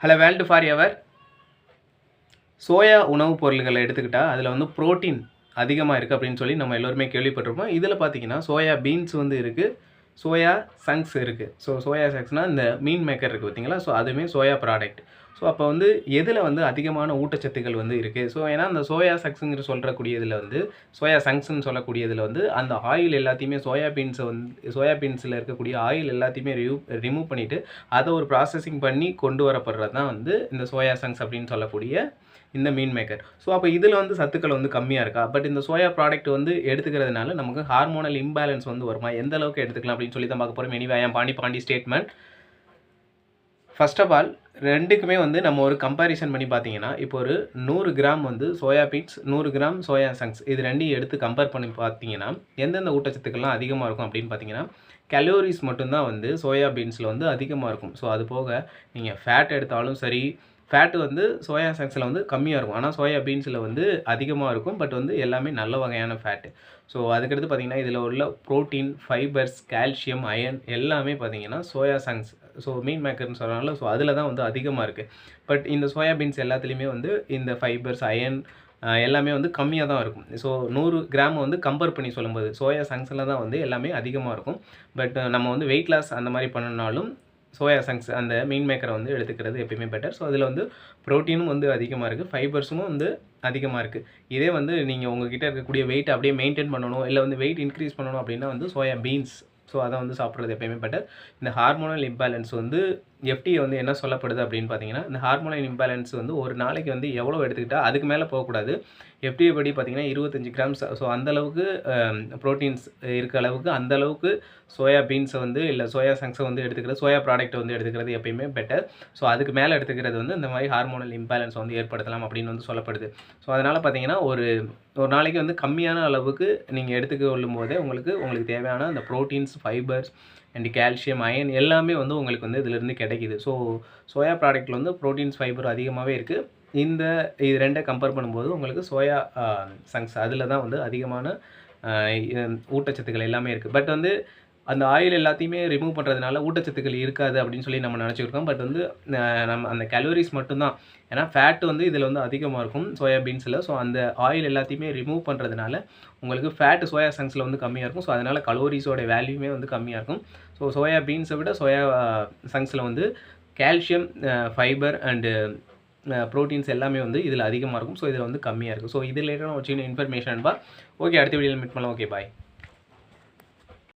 Hello world for ever soya உணவுப் பொருள்களை எடுத்துக்கிட்டால் அதில் வந்து புரோட்டீன் அதிகமாக இருக்குது அப்படின்னு சொல்லி நம்ம எல்லோருமே கேள்விப்பட்டிருப்போம். இதில் பார்த்தீங்கன்னா சோயா பீன்ஸ் வந்து இருக்குது சோயா சங்க்ஸ் இருக்குது ஸோ சோயா சங்க்ஸ்னால் இந்த மீன் மேக்கர் இருக்குது பார்த்தீங்களா ஸோ அதுவுமே சோயா ப்ராடக்ட் ஸோ அப்போ வந்து எதில் வந்து அதிகமான ஊட்டச்சத்துக்கள் வந்து இருக்குது ஸோ ஏன்னா அந்த சோயா சக்ஸுங்கிற சொல்கிறக்கூடியதில் வந்து சோயா சங்ஸ்ன்னு சொல்லக்கூடியதில் வந்து அந்த ஆயில் எல்லாத்தையுமே சோயா பீன்ஸை வந்து சோயா பீன்ஸில் இருக்கக்கூடிய ஆயில் எல்லாத்தையுமே ரிமூவ் ரிமூவ் பண்ணிவிட்டு அதை ஒரு ப்ராசஸிங் பண்ணி கொண்டு வரப்படுறது தான் வந்து இந்த சோயா சங்ஸ் அப்படின்னு சொல்லக்கூடிய இந்த மீன் மேக்கர் ஸோ அப்போ இதில் வந்து சத்துக்கள் வந்து கம்மியாக இருக்கா? பட் இந்த சோயா ப்ராடக்ட் வந்து எடுத்துக்கிறதுனால நமக்கு ஹார்மோனல் இம்பேலன்ஸ் வந்து வருமா? எந்த அளவுக்கு எடுத்துக்கலாம் அப்படின்னு சொல்லி தான் பார்க்க போகிறோம் எனிவே பாண்டி பாண்டி ஸ்டேட்மெண்ட் ஃபர்ஸ்ட் ஆஃப் ஆல் ரெண்டுக்குமே வந்து நம்ம ஒரு கம்பேரிசன் பண்ணி பார்த்தீங்கன்னா இப்போ ஒரு நூறு கிராம் வந்து சோயா பீட்ஸ் நூறு கிராம் சோயா சங்க்ஸ் இது ரெண்டையும் எடுத்து கம்பேர் பண்ணி பார்த்தீங்கன்னா எந்தெந்த ஊட்டச்சத்துக்கள்லாம் அதிகமாக இருக்கும் அப்படின்னு பார்த்தீங்கன்னா கலோரிஸ் மட்டும்தான் வந்து சோயா பீன்ஸில் வந்து அதிகமாக இருக்கும். ஸோ அது போக நீங்கள் ஃபேட் எடுத்தாலும் சரி ஃபேட்டு வந்து சோயா சங்க்ஸில் வந்து கம்மியாக இருக்கும். ஆனால் சோயா பீன்ஸில் வந்து அதிகமாக இருக்கும். பட் வந்து எல்லாமே நல்ல வகையான ஃபேட்டு ஸோ அதுக்கடுத்து பார்த்தீங்கன்னா இதில் உள்ள ப்ரோட்டீன் ஃபைபர்ஸ் கால்சியம் அயன் எல்லாமே பார்த்தீங்கன்னா சோயா சாங்ஸ் ஸோ மீன் மேக்கர்னு சொல்கிறாங்களோ ஸோ அதில் தான் வந்து அதிகமாக இருக்குது பட் இந்த சோயா பீன்ஸ் எல்லாத்துலேயுமே வந்து இந்த ஃபைபர்ஸ் அயன் எல்லாமே வந்து கம்மியாக தான் இருக்கும். ஸோ நூறு கிராம் வந்து கம்பேர் பண்ணி சொல்லும்போது சோயா சங்ஸில் தான் வந்து எல்லாமே அதிகமாக இருக்கும். பட் நம்ம வந்து வெயிட் லாஸ் அந்த மாதிரி பண்ணனாலும் சோயா சங்க்ஸ் அந்த மீன் மேக்கரை வந்து எடுத்துக்கிறது எப்பயுமே பெட்டர் ஸோ அதில் வந்து ப்ரோட்டீனும் வந்து அதிகமாக இருக்குது ஃபைபர்ஸும் வந்து அதிகமாக இருக்குது இதே வந்து நீங்கள் உங்ககிட்ட இருக்கக்கூடிய வெயிட் அப்படியே மெயின்டைன் பண்ணணும் இல்லை வந்து வெயிட் இன்க்ரீஸ் பண்ணணும் அப்படின்னா வந்து சோயா பீன்ஸ் ஸோ அதை வந்து சாப்பிட்றது எப்பயுமே பெட்டர் இந்த ஹார்மோனல் இம்பேலன்ஸ் வந்து எஃப்டி வந்து என்ன சொல்லப்படுது அப்படின்னு பார்த்தீங்கன்னா இந்த ஹார்மோனல் இம்பேலன்ஸ் வந்து ஒரு நாளைக்கு வந்து எவ்வளோ எடுத்துக்கிட்டால் அதுக்கு மேலே போகக்கூடாது. எஃப்டிஏ படி பார்த்தீங்கன்னா இருபத்தஞ்சி கிராம்ஸ் ஸோ அந்தளவுக்கு ப்ரோட்டீன்ஸ் இருக்க அளவுக்கு அந்தளவுக்கு சோயா பீன்ஸை வந்து இல்லை சோயா சங்ஸை வந்து எடுத்துக்கிறது சோயா ப்ராடக்ட்டை வந்து எடுத்துக்கிறது எப்பயுமே பெட்டர் ஸோ அதுக்கு மேலே எடுத்துக்கிறது வந்து இந்த மாதிரி ஹார்மோனல் இம்பேலன்ஸ் வந்து ஏற்படுத்தலாம் அப்படின்னு வந்து சொல்லப்படுது. ஸோ அதனால் பார்த்தீங்கன்னா ஒரு ஒரு நாளைக்கு வந்து கம்மியான அளவுக்கு நீங்கள் எடுத்துக்கொள்ளும் போதே உங்களுக்கு உங்களுக்கு தேவையான அந்த proteins fibres and calcium iron எல்லாமே வந்து உங்களுக்கு வந்து இதிலிருந்து கிடைக்கிது. ஸோ சோயா ப்ராடக்ட்டில் வந்து ப்ரோட்டீன்ஸ் ஃபைபர் அதிகமாகவே இருக்குது இந்த இது ரெண்டை கம்பேர் பண்ணும்போது உங்களுக்கு சோயா சங்ஸ் அதில் தான் வந்து அதிகமான uh, ஊட்டச்சத்துக்கள் எல்லாமே இருக்குது பட் வந்து அந்த ஆயில் எல்லாத்தையுமே ரிமூவ் பண்ணுறதுனால ஊட்டச்சத்துக்கள் இருக்காது அப்படின்னு சொல்லி நம்ம நினச்சிருக்கோம் பட் வந்து நம்ம அந்த கலோரிஸ் மட்டும்தான். ஏன்னா ஃபேட் வந்து இதில் வந்து அதிகமாக இருக்கும் சோயா பீன்ஸில் ஸோ அந்த ஆயில் எல்லாத்தையுமே ரிமூவ் பண்ணுறதுனால உங்களுக்கு ஃபேட் சோயா சங்ஸில் வந்து கம்மியாக இருக்கும். ஸோ அதனால் கலோரிஸோட வேல்யூமே வந்து கம்மியாக இருக்கும். ஸோ சோயா பீன்ஸை விட சோயா சங்ஸில் வந்து கால்சியம் ஃபைபர் அண்டு ப்ரோட்டீன்ஸ் எல்லாமே வந்து இதில் அதிகமாக இருக்கும். ஸோ இதில் வந்து கம்மியாக இருக்கும் ஸோ இதில் ஒரு சின்ன இன்ஃபர்மேஷன் பா ஓகே அடுத்த வீடியோவில் மீட் பண்ணலாம். Okay bye